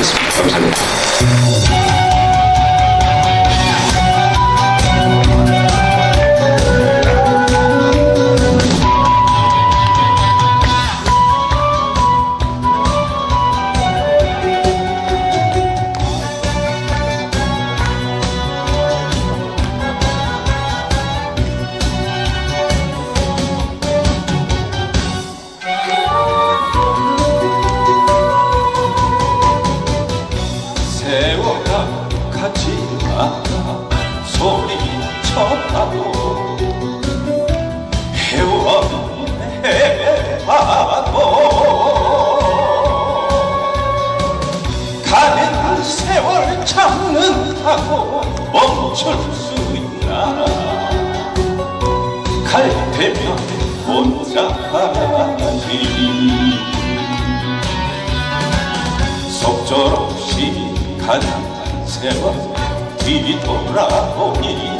부탁드리겠습니다. 감사합니다. 쳐봐도 헤워해봐도 가는 세월 참는다고 멈출 수 있나? 갈 때면 혼자 가지 속절없이 간 세월 뒤돌아보니. 내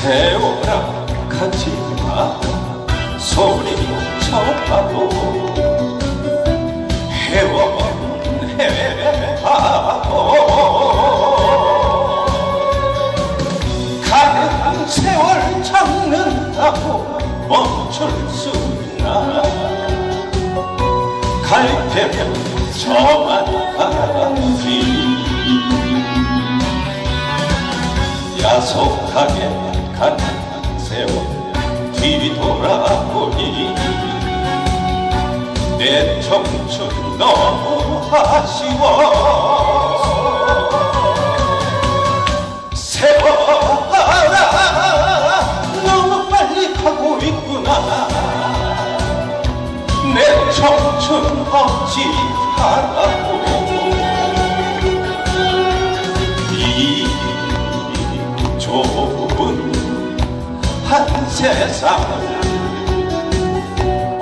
세월아 가지마 소리 쳐봐도 헤워해봐도 가는 세월 참는다고 멈출 수 있나? 갈 때면 저만 가지. 야속하게 너무 아쉬워 세월아 너무 빨리 가고 있구나 내 청춘 어찌 하라고 세상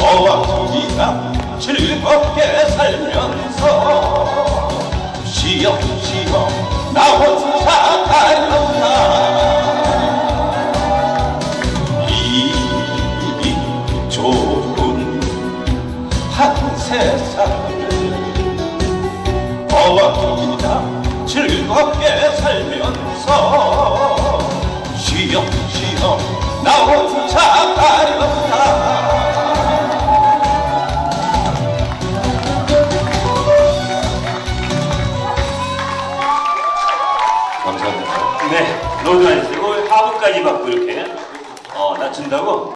어와기가 즐겁게 살면서 쉬엄쉬엄 나 혼자 가려나. 이 좁은 한 세상. 어와기가 즐겁게 살면서 쉬엄쉬엄 나 혼자 감사합니다. 네, 노드 안 쓰고 하부까지 받고 이렇게 어, 낮춘다고?